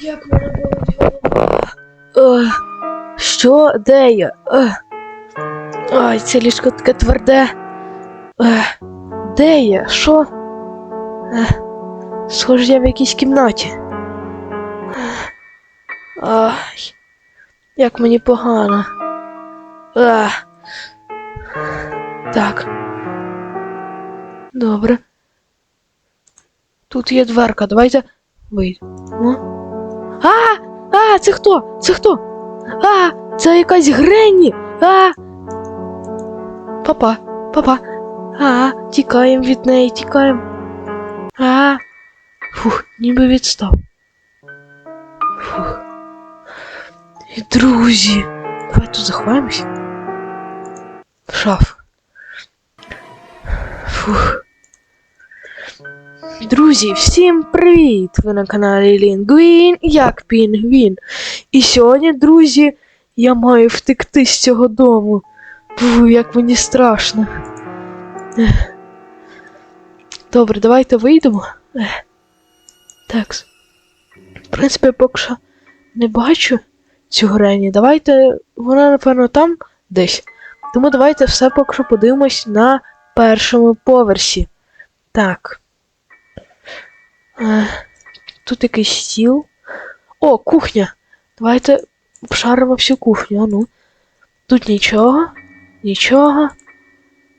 Як мене болить голова. Що? Де я? О, ой, це ліжко таке тверде. Де я? Що? Е, Схоже, я в якійсь кімнаті. Е, Ай, як мені погано. Ах. Так. Добре. Тут є дверка, давайте вийдемо. А! А, це хто? Це хто? А, це якась Гренні! А! Папа, папа. А, тікаємо від неї, тікаємо. А. Фух, ніби відстав. Фух. І друзі. Давай тут заховаємось. Шаф. Фух. Друзі, всім привіт! Ви на каналі Лінгвін, як Пінгвін. І сьогодні, друзі, я маю втекти з цього дому. Фу, як мені страшно. Добре, давайте вийдемо. Так. В принципі, поки що не бачу цю Грені. Давайте. Вона, напевно, там десь. Тому давайте все поки що подивимось на першому поверсі. Так. Тут якийсь стіл. О, кухня. Давайте обшаримо всю кухню. А ну. Тут нічого. Нічого.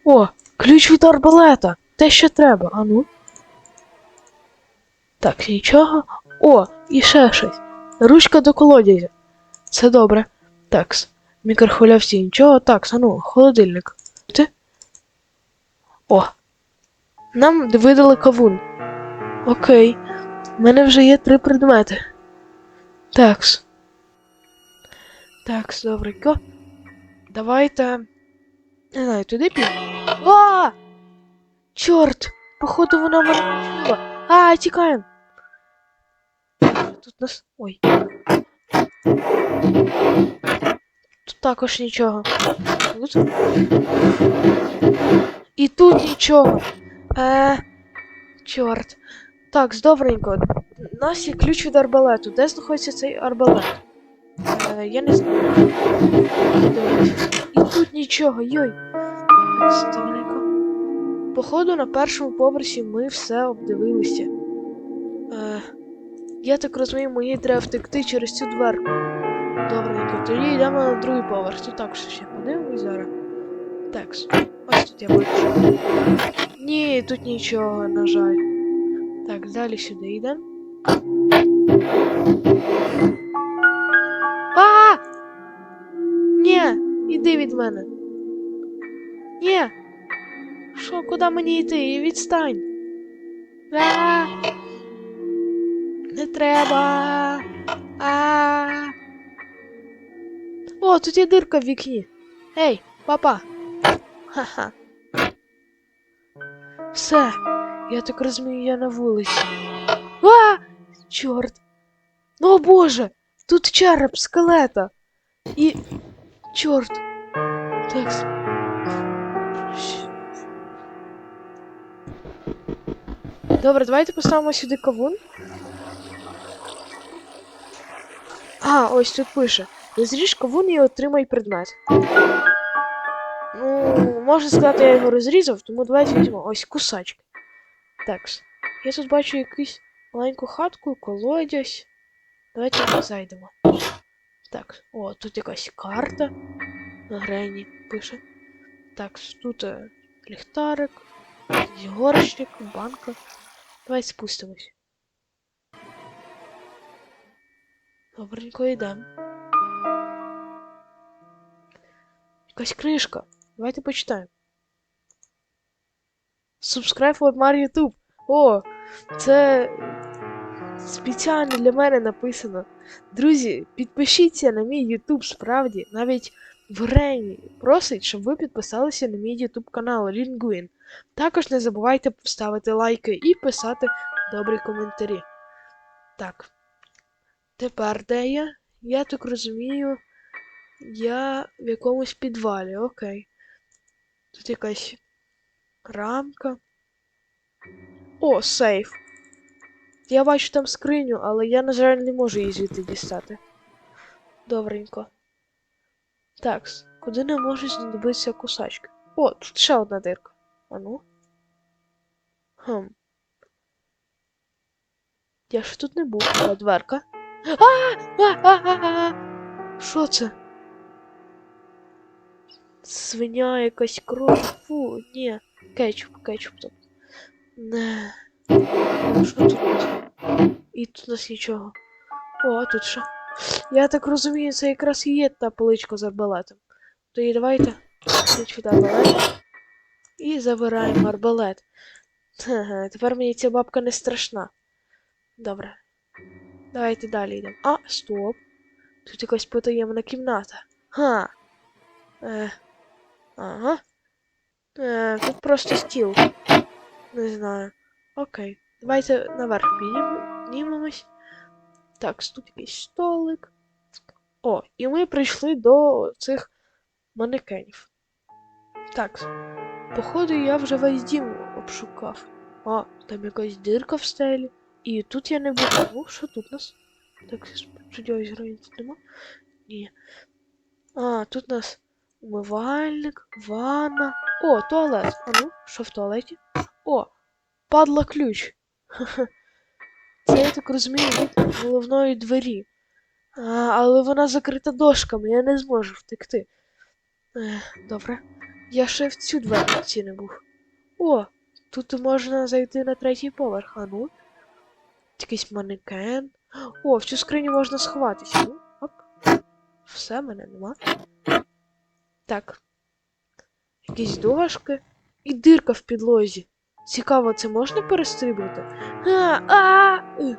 О, ключ від арбалета. Те, що треба. А ну. Так, нічого. О, і ще щось. Ручка до колодязя. Це добре. Такс. Мікрохвильовці нічого. Такс, а ну, холодильник. Ти? О. Нам видали кавун. Окей. У мене вже є три предмети. Такс. Такс, добренько. Давайте. Не знаю, туди підемо. А! Чорт! Походу вона мене почула. А, тікаємо. Тут нас. Ой. Тут також нічого. Тут. І тут нічого. Е. Чорт. Так, добренько. У нас є ключ від арбалету. Де знаходиться цей арбалет? Е, я не знаю. І тут нічого, йой. Так. Походу, на першому поверсі ми все обдивилися. Е, я так розумію, мені треба втекти через цю дверку. Добренько, тоді йдемо на другий поверх. Тут також ще подивимось зараз. Так, ось тут я бачу. Ні, тут нічого, на жаль. Так, далі сюди йдемо. А! Ні, іди від мене. Ні. Що, куди мені йти? Відстань. А! Не треба. А! О, тут є дирка в вікні. Ей, папа. Ха-ха. Все, я так розумію, я на вулиці. А! Чорт. О боже! Тут череп скелета. І. Чорт. Так. Добре, давайте поставимо сюди кавун. А, ось тут пише. Розріж кавун і отримай предмет. Ну, можна сказати, я його розрізав, тому давайте візьмемо. Ось кусачки. Так. Я тут бачу якусь маленьку хатку, колодязь. Давайте зайдемо. Так, о, тут якась карта. На Грені пише. Так, тут е, ліхтарик, горщик, банка. Давай спустимось. Добренько йдемо. Якась кришка. Давайте почитаємо. Subscribe my YouTube. О, це спеціально для мене написано. Друзі, підпишіться на мій YouTube справді. Навіть в Рені просить, щоб ви підписалися на мій YouTube канал Linguin. Також не забувайте ставити лайки і писати добрі коментарі. Так. Тепер де я? Я так розумію. Я в якомусь підвалі, окей. Тут якась рамка. О, сейф. Я бачу там скриню, але я, на жаль, не можу її звідти дістати. Добренько. Так, куди не можуть знадобитися кусачки? О, тут ще одна дирка. А ну. Хм. Я ж тут не був. Дверка. А! А! А! А! А! Що це? Свиня якась кров. Фу, ні. Кетчуп, кетчуп тут. Не. Що тут? І тут у нас нічого. О, а тут що? Я так розумію, це якраз і є та поличка з арбалетом. Тоді давайте. І забираємо арбалет. Тепер мені ця бабка не страшна. Добре. Давайте далі йдемо. А, стоп. Тут якась потаємна кімната. Ха. Е. Ага. Е, тут просто стіл. Не знаю. Окей. Давайте наверх піднім- піднімемось. Так, тут якийсь столик. О, і ми прийшли до цих манекенів. Так. Походу, я вже весь дім обшукав. А, там якась дирка в стелі. І тут я не був. Ну, що тут у нас? Так, сподіваюсь, границь нема. Ні. А, тут у нас умивальник, ванна. О, туалет. А ну, що в туалеті? О, падла ключ. Це я так розумію від головної двері. А, але вона закрита дошками, я не зможу втекти. Ех, добре. Я ще в цю дверці не був. О, тут можна зайти на третій поверх, а ну. Якийсь манекен. О, в цю скриню можна сховатися. Ну, оп. Все, мене нема. Так. Якісь дошки і дирка в підлозі. Цікаво, це можна перестрибнути? А, а, е.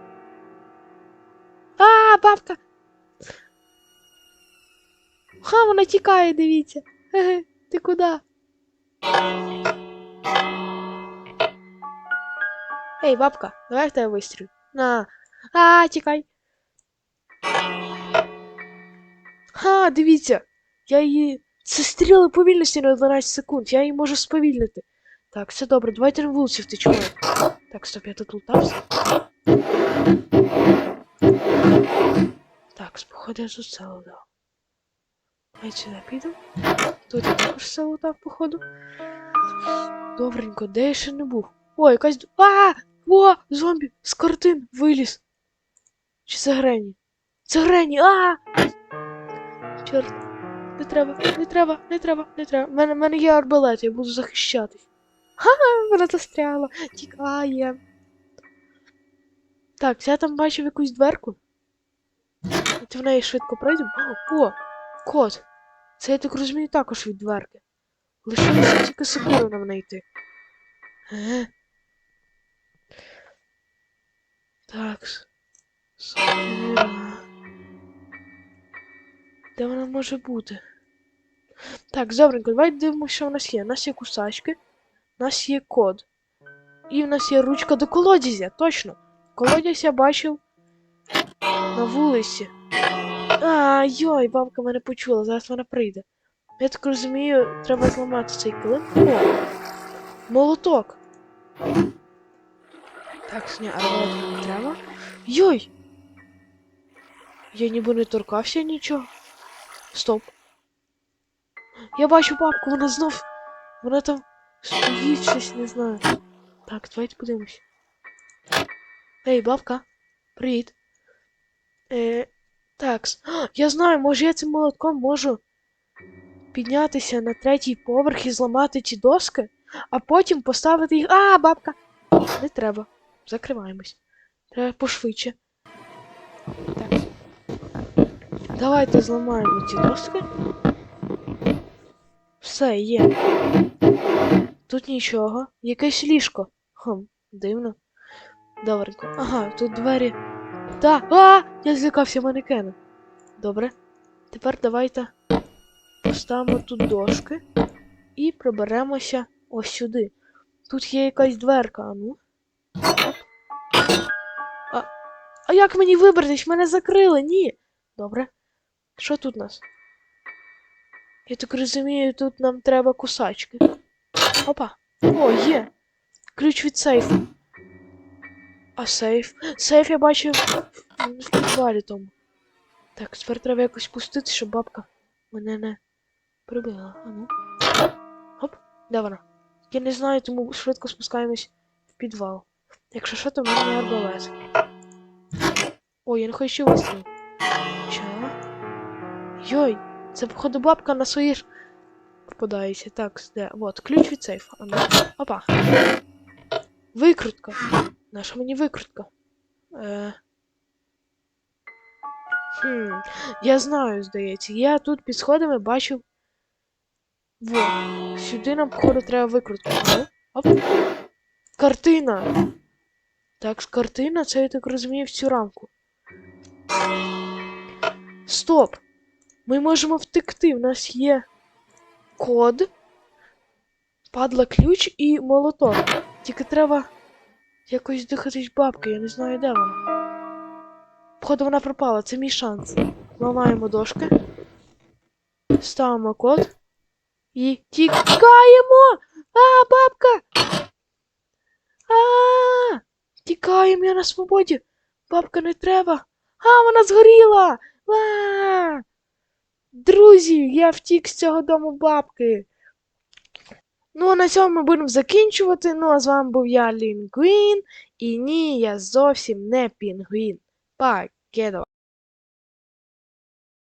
а, бабка. Ха, вона тікає, дивіться. Хе-хе, ти куди? Ей, бабка, давай в тебе вистрілю. На. А, тікай. Ха, дивіться. Я її. Це стріли повільності на 12 секунд. Я її можу сповільнити. Так, все добре, давайте на вулиці втечемо. Так, стоп, я тут лутався. Так, походу я тут все лутав. Давайте сюди підемо. Тут я також все лутав, походу. Добренько, де я ще не був? О, якась. А! О! Зомбі! З картин виліз. Чи це Грені? Це Грені! А! Чорт. Не треба, не треба, не треба, не треба. У мене, мене є арбалет, я буду захищатись. Ха-ха, вона застряла. Тікає. Так, я там бачив якусь дверку. От в неї швидко пройдемо. О, кот. Це я так розумію також від дверки. Лишилося тільки секунду нам знайти. Е? Так. Де вона може бути? Так, добренько, давай дивимося, що в нас є. У нас є кусачки, у нас є код. І в нас є ручка до колодязя, точно. Колодязь я бачив на вулиці. А, йой, бабка мене почула, зараз вона прийде. Я так розумію, треба зламати цей килим. О! Молоток. Так, сня, арбалет не треба. Йой! Я ніби не торкався нічого. Стоп. Я бачу бабку, вона знов. Вона там стоїть щось, не знаю. Так, давайте подивимось. Ей, бабка, привіт. Е, так, я знаю, може я цим молотком можу піднятися на третій поверх і зламати ті доски, а потім поставити їх. А, бабка! Не треба. Закриваємось. Треба пошвидше. Так. Давайте зламаємо ці доски. Все, є. Тут нічого. Якесь ліжко. Хм, дивно. Добренько. Ага, тут двері. Та. А! Я злякався манекена. Добре. Тепер давайте поставимо тут дошки і проберемося ось сюди. Тут є якась дверка, а ну. А, а як мені вибратись? Мене закрили, ні. Добре. Що тут у нас? Я так розумію, тут нам треба кусачки. Опа. О, є. Ключ від сейфу. А сейф? Сейф я бачив в підвалі тому. Так, тепер треба якось пустити, щоб бабка мене не прибила. А ну. Оп, де вона? Я не знаю, тому швидко спускаємось в підвал. Якщо що, то в мене арбалет. Ой, я не хочу вистрілити. Чого? Йой, це походу бабка на свої ж попадається. Так, де? Вот, ключ від сейфа. А ну. Опа. Викрутка. Наша мені викрутка. Е... Хм, я знаю, здається. Я тут під сходами бачив. Во, сюди нам, походу, треба викрутку. Оп. Картина. Так, картина, це я так розумію в цю рамку. Стоп! Ми можемо втекти. В нас є код, падла ключ і молоток. Тільки треба якось дихатись бабки, я не знаю, де вона. Походу, вона пропала, це мій шанс. Ламаємо дошки. Ставимо код. І тікаємо! А, бабка! А! Тікаємо, я на свободі! Бабка не треба! А, вона згоріла! А! Друзі, я втік з цього дому бабки. Ну, а на цьому ми будемо закінчувати. Ну, а з вами був я, Лінгвін. І ні, я зовсім не пінгвін. Покедова.